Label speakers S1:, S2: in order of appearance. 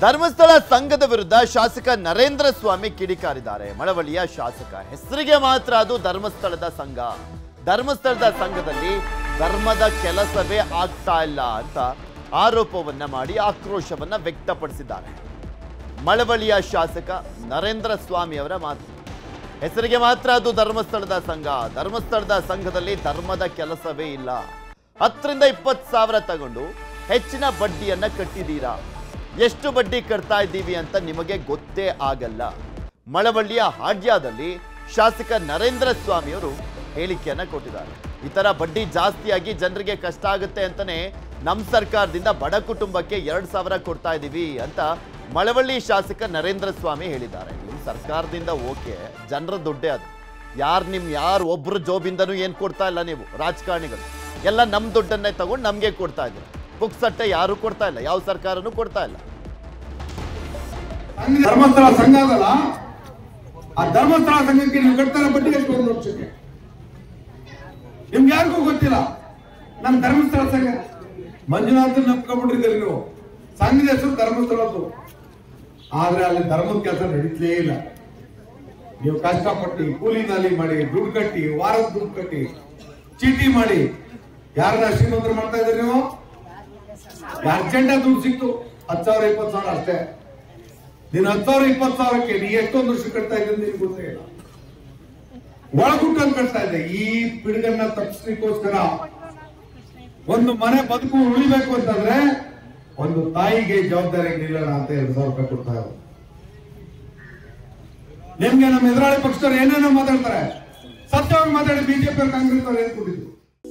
S1: ಧರ್ಮಸ್ಥಳ ಸಂಘದ ವಿರುದ್ಧ ಶಾಸಕ ನರೇಂದ್ರ ಸ್ವಾಮಿ ಕಿಡಿಕಾರಿದ್ದಾರೆ. ಮಳವಳ್ಳಿಯ ಶಾಸಕ. ಹೆಸರಿಗೆ ಮಾತ್ರ ಅದು ಧರ್ಮಸ್ಥಳದ ಸಂಘ. ಧರ್ಮಸ್ಥಳದ ಸಂಘದಲ್ಲಿ ಧರ್ಮದ ಕೆಲಸವೇ ಆಗ್ತಾ ಇಲ್ಲ ಅಂತ ಆರೋಪವನ್ನ ಮಾಡಿ ಆಕ್ರೋಶವನ್ನ ವ್ಯಕ್ತಪಡಿಸಿದ್ದಾರೆ. ಮಳವಳ್ಳಿಯ ಶಾಸಕ ನರೇಂದ್ರ ಸ್ವಾಮಿ ಅವರ ಮಾತು. ಹೆಸರಿಗೆ ಮಾತ್ರ ಅದು ಧರ್ಮಸ್ಥಳದ ಸಂಘ. ಧರ್ಮಸ್ಥಳದ ಸಂಘದಲ್ಲಿ ಧರ್ಮದ ಕೆಲಸವೇ ಇಲ್ಲ. ಹತ್ತರಿಂದ ಇಪ್ಪತ್ತು ಸಾವಿರ ತಗೊಂಡು ಹೆಚ್ಚಿನ ಬಡ್ಡಿಯನ್ನ ಕಟ್ಟಿದ್ದೀರಾ? ಎಷ್ಟು ಬಡ್ಡಿ ಕಟ್ತಾ ಇದ್ದೀವಿ ಅಂತ ನಿಮಗೆ ಗೊತ್ತೇ ಆಗಲ್ಲ. ಮಳವಳ್ಳಿಯ ಹಾಡ್ಯದಲ್ಲಿ ಶಾಸಕ ನರೇಂದ್ರ ಸ್ವಾಮಿಯವರು ಹೇಳಿಕೆಯನ್ನು ಕೊಟ್ಟಿದ್ದಾರೆ. ಈ ಥರ ಬಡ್ಡಿ ಜಾಸ್ತಿಯಾಗಿ ಜನರಿಗೆ ಕಷ್ಟ ಆಗುತ್ತೆ ಅಂತಲೇ ನಮ್ಮ ಸರ್ಕಾರದಿಂದ ಬಡ ಕುಟುಂಬಕ್ಕೆ ಎರಡು ಸಾವಿರ ಕೊಡ್ತಾ ಇದ್ದೀವಿ ಅಂತ ಮಳವಳ್ಳಿ ಶಾಸಕ ನರೇಂದ್ರ ಸ್ವಾಮಿ ಹೇಳಿದ್ದಾರೆ. ನಿಮ್ಮ ಸರ್ಕಾರದಿಂದ ಓಕೆ, ಜನರ ದುಡ್ಡೇ ಅದು. ಯಾರು ನಿಮ್ಮ ಯಾರು ಒಬ್ರು ಜೋಬಿಂದನೂ ಏನು ಕೊಡ್ತಾ ಇಲ್ಲ ನೀವು, ರಾಜಕಾರಣಿಗಳು. ಎಲ್ಲ ನಮ್ಮ ದುಡ್ಡನ್ನೇ ತಗೊಂಡು ನಮಗೆ ಕೊಡ್ತಾ ಇದ್ರು. ಪುಕ್ಸಟ್ಟೆ ಯಾರು ಕೊಡ್ತಾ ಇಲ್ಲ, ಯಾವ ಸರ್ಕಾರನು ಕೊಡ್ತಾ ಇಲ್ಲ.
S2: ಧರ್ಮಸ್ಥಳ ಸಂಘ ಅದಲ್ಲ? ಆ ಧರ್ಮಸ್ಥಳ ಸಂಘಕ್ಕೆ ನೀವು ಕಟ್ತಾರ ಬಡ್ಡಿ ಎಷ್ಟು ಒಂದು ವರ್ಷಕ್ಕೆ? ನಿಮ್ಗೆ ಯಾರಿಗೂ ಗೊತ್ತಿಲ್ಲ? ನಮ್ಮ ಧರ್ಮಸ್ಥಳ ಸಂಘ. ಮಂಜುನಾಥ್ ನಂಬ್ಕೊಂಡ್ಬಿಟ್ಟಿದ್ದೀರಿ ನೀವು. ಸಂಘದ ಹೆಸರು ಧರ್ಮಸ್ಥಳದ್ದು. ಆದ್ರೆ ಅಲ್ಲಿ ಧರ್ಮದ ಕೆಲಸ ನಡೀತಲೇ ಇಲ್ಲ. ನೀವು ಕಷ್ಟಪಟ್ಟು ಕೂಲಿ ನಾಲಿ ಮಾಡಿ, ದುಡ್ಡು ಕಟ್ಟಿ, ವಾರದ ದುಡ್ಡು ಕಟ್ಟಿ, ಚೀಟಿ ಮಾಡಿ, ಯಾರನ್ನ ಶ್ರೀಮಂತರು ಮಾಡ್ತಾ ಇದ್ದೀರಿ ನೀವು? ಅರ್ಜೆಂಟ್ ದುಡ್ಡು ಸಿಕ್ತು. ಹತ್ತು ಸಾವಿರ, ಇಪ್ಪತ್ತು ಸಾವಿರ ಅಷ್ಟೇ. ನೀನು ಹತ್ತು ಸಾವಿರ, ಇಪ್ಪತ್ತು ಸಾವಿರಕ್ಕೆ ನೀ ಎಷ್ಟೊಂದು ವರ್ಷ ಕಟ್ತಾ ಇದ್ದೀನಿ ನಿನ್ ಗೊತ್ತೇ ಇಲ್ಲ. ಒಳಗುಟ್ಟು ಕಟ್ತಾ ಇದ್ದೆ. ಈ ಪಿಡುಗನ್ನ ತಪ್ಪಿಸ್ಲಿಕ್ಕೋಸ್ಕರ ಒಂದು ಮನೆ ಬದುಕು ಉಳಿಬೇಕು ಅಂತಂದ್ರೆ ಒಂದು ತಾಯಿಗೆ ಜವಾಬ್ದಾರಿ ನಿಲ್ಲೋಣ ಅಂತ ಎರಡು ಸಾವಿರ ರೂಪಾಯಿ ಕೊಡ್ತಾ ಇರೋದು. ನಿಮ್ಗೆ ನಮ್ಮ ಎದುರಾಳಿ ಪಕ್ಷದವ್ರು ಏನೇನೋ ಮಾತಾಡ್ತಾರೆ. ಸತ್ಯವಾಗಿ ಮಾತಾಡಿ ಬಿಜೆಪಿ ಕಾಂಗ್ರೆಸ್ ಅವ್ರು ಏನ್ ಕೊಟ್ಟಿದ್ರು?